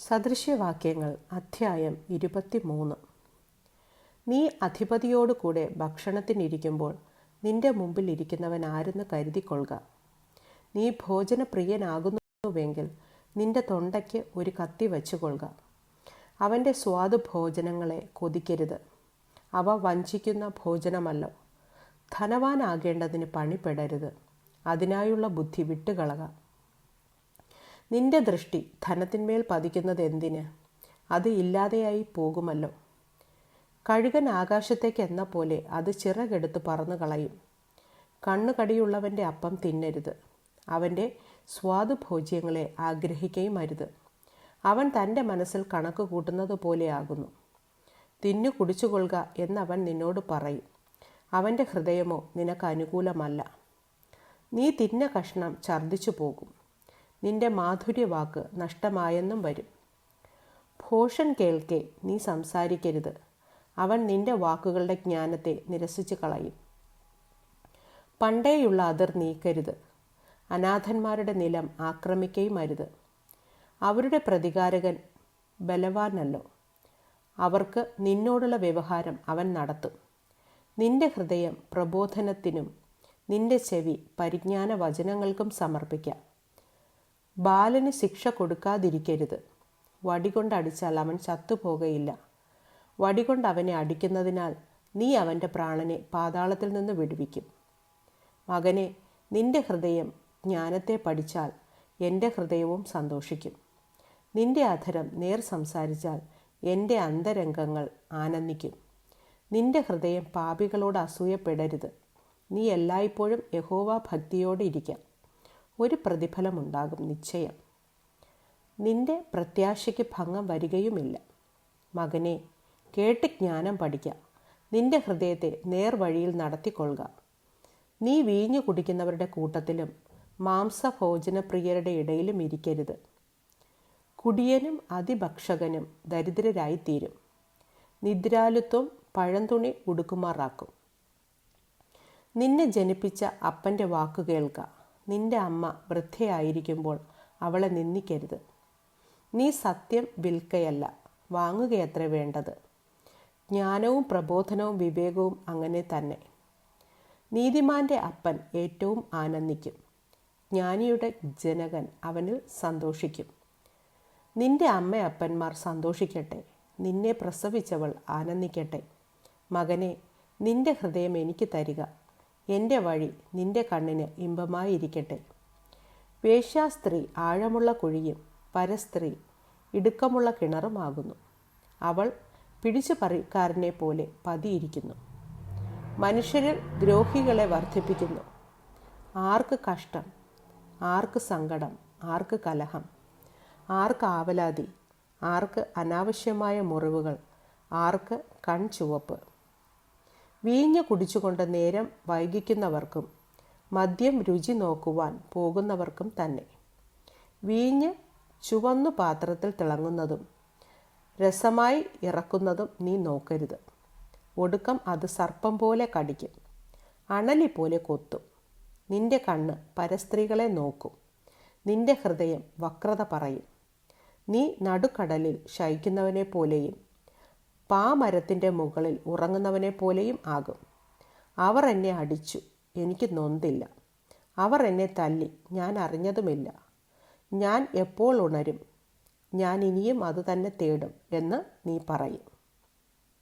സദൃശ്യവാക്യങ്ങൾ അധ്യായം ഇരുപത്തിമൂന്ന്. നീ അധിപതിയോടുകൂടെ ഭക്ഷണത്തിനിരിക്കുമ്പോൾ നിന്റെ മുമ്പിൽ ഇരിക്കുന്നവൻ ആരെന്ന് കരുതിക്കൊള്ളുക. നീ ഭോജനപ്രിയനാകുന്നുവെങ്കിൽ നിന്റെ തൊണ്ടയ്ക്ക് ഒരു കത്തി വച്ചുകൊള്ളുക. അവന്റെ സ്വാദു ഭോജനങ്ങളെ കൊതിക്കരുത്. അവ വഞ്ചിക്കുന്ന ഭോജനമല്ലോ. ധനവാനാകേണ്ടതിന് പണിപ്പെടരുത് അതിനായുള്ള ബുദ്ധി വിട്ടുകളക. നിന്റെ ദൃഷ്ടി ധനത്തിന്മേൽ പതിക്കുന്നത് എന്തിന് അത് ഇല്ലാതെയായി പോകുമല്ലോ. കഴുകൻ ആകാശത്തേക്ക് എന്ന പോലെ അത് ചിറകെടുത്ത് പറന്നു കളയും. കണ്ണുകടിയുള്ളവന്റെ അപ്പം തിന്നരുത്. അവന്റെ സ്വാദുഭോജ്യങ്ങളെ ആഗ്രഹിക്കുകയും അരുത്. അവൻ തന്റെ മനസ്സിൽ കണക്ക് കൂട്ടുന്നത് പോലെയാകുന്നു തിന്നു കുടിച്ചുകൊള്ളുക എന്നവൻ നിന്നോട് പറയും. അവന്റെ ഹൃദയമോ നിനക്ക് അനുകൂലമല്ല. നീ തിന്ന കഷ്ണം ഛർദ്ദിച്ചു പോകും. നിന്റെ മാധുര്യവാക്ക് നഷ്ടമായെന്നും വരും. ഭോഷൻ കേൾക്കെ നീ സംസാരിക്കരുത്. അവൻ നിന്റെ വാക്കുകളുടെ ജ്ഞാനത്തെ നിരസിച്ചു കളയും. പണ്ടേയുള്ള അതിർ നീക്കരുത്. അനാഥന്മാരുടെ നിലം ആക്രമിക്കുകയും അരുത്. അവരുടെ പ്രതികാരകൻ ബലവാനല്ലോ. അവർക്ക് നിന്നോടുള്ള വ്യവഹാരം അവൻ നടത്തും. നിന്റെ ഹൃദയം പ്രബോധനത്തിനും നിന്റെ ചെവി പരിജ്ഞാന വചനങ്ങൾക്കും സമർപ്പിക്കാം. ബാലന് ശിക്ഷ കൊടുക്കാതിരിക്കരുത്. വടികൊണ്ട് അടിച്ചാൽ അവൻ ചത്തുപോകയില്ല. വടികൊണ്ട് അവനെ അടിക്കുന്നതിനാൽ നീ അവന്റെ പ്രാണനെ പാതാളത്തിൽ നിന്ന് വിടുവിക്കും. മകനെ നിന്റെ ഹൃദയം ജ്ഞാനത്തെ പഠിച്ചാൽ എന്റെ ഹൃദയവും സന്തോഷിക്കും. നിന്റെ അധരം നേർ സംസാരിച്ചാൽ എന്റെ അന്തരംഗങ്ങൾ ആനന്ദിക്കും. നിന്റെ ഹൃദയം പാപികളോട് അസൂയപ്പെടരുത്. നീ എല്ലായ്പ്പോഴും യഹോവ ഭക്തിയോടെ ഇരിക്കാം. ഒരു പ്രതിഫലമുണ്ടാകും നിശ്ചയം. നിന്റെ പ്രത്യാശയ്ക്ക് ഭംഗം വരികയുമില്ല. മകനെ കേട്ട് ജ്ഞാനം പഠിക്കാം. നിന്റെ ഹൃദയത്തെ നേർവഴിയിൽ നടത്തിക്കൊള്ളുക. നീ വീഞ്ഞു കുടിക്കുന്നവരുടെ കൂട്ടത്തിലും മാംസഭോജനപ്രിയരുടെ ഇടയിലും ഇരിക്കരുത്. കുടിയനും അതിഭക്ഷകനും ദരിദ്രരായിത്തീരും. നിദ്രാലുത്വം പഴന്തുണി ഉടുക്കുമാറാക്കും. നിന്നെ ജനിപ്പിച്ച അപ്പന്റെ വാക്കു കേൾക്ക. നിന്റെ അമ്മ വൃദ്ധയായിരിക്കുമ്പോൾ അവളെ നിന്ദിക്കരുത്. നീ സത്യം വിൽക്കയല്ല വാങ്ങുകയത്ര വേണ്ടത്. ജ്ഞാനവും പ്രബോധനവും വിവേകവും അങ്ങനെ തന്നെ. നീതിമാന്റെ അപ്പൻ ഏറ്റവും ആനന്ദിക്കും. ജ്ഞാനിയുടെ ജനകൻ അവനിൽ സന്തോഷിക്കും. നിന്റെ അമ്മയപ്പന്മാർ സന്തോഷിക്കട്ടെ നിന്നെ പ്രസവിച്ചവൾ ആനന്ദിക്കട്ടെ. മകനെ നിന്റെ ഹൃദയം എനിക്ക് തരിക. എന്റെ വഴി നിന്റെ കണ്ണിന് ഇമ്പമായിരിക്കട്ടെ. വേശ്യാസ്ത്രീ ആഴമുള്ള കുഴിയും പരസ്ത്രീ ഇടുക്കമുള്ള കിണറുമാകുന്നു അവൾ പിടിച്ചു പറിക്കാരനെ പോലെ പതിയിരിക്കുന്നു. മനുഷ്യരിൽ ദ്രോഹികളെ വർദ്ധിപ്പിക്കുന്നു. ആർക്ക് കഷ്ടം ആർക്ക് സങ്കടം ആർക്ക് കലഹം ആർക്ക് ആവലാതി ആർക്ക് അനാവശ്യമായ മുറിവുകൾ ആർക്ക് കൺചുവപ്പ്. വീഞ്ഞ് കുടിച്ചുകൊണ്ട് നേരം വൈകിക്കുന്നവർക്കും മദ്യം രുചി നോക്കുവാൻ പോകുന്നവർക്കും തന്നെ. വീഞ്ഞ് ചുവന്നു പാത്രത്തിൽ തിളങ്ങുന്നതും രസമായി ഇറക്കുന്നതും നീ നോക്കരുത്. ഒടുക്കം അത് സർപ്പം പോലെ കടിക്കും. അണലി പോലെ കൊത്തും. നിന്റെ കണ്ണ് പരസ്ത്രീകളെ നോക്കും. നിന്റെ ഹൃദയം വക്രത പറയും. നീ നടുക്കടലിൽ ശയിക്കുന്നവനെ പോലെയും പാമരത്തിന്റെ മുകളിൽ ഉറങ്ങുന്നവനെ പോലെയും ആകും. അവർ എന്നെ അടിച്ചു. എനിക്ക് നൊന്തില്ല. അവർ എന്നെ തല്ലി. ഞാൻ അറിഞ്ഞതുമില്ല. ഞാൻ എപ്പോൾ ഉണരും? ഞാൻ ഇനിയും അത് തന്നെ തേടും എന്ന് നീ പറയും.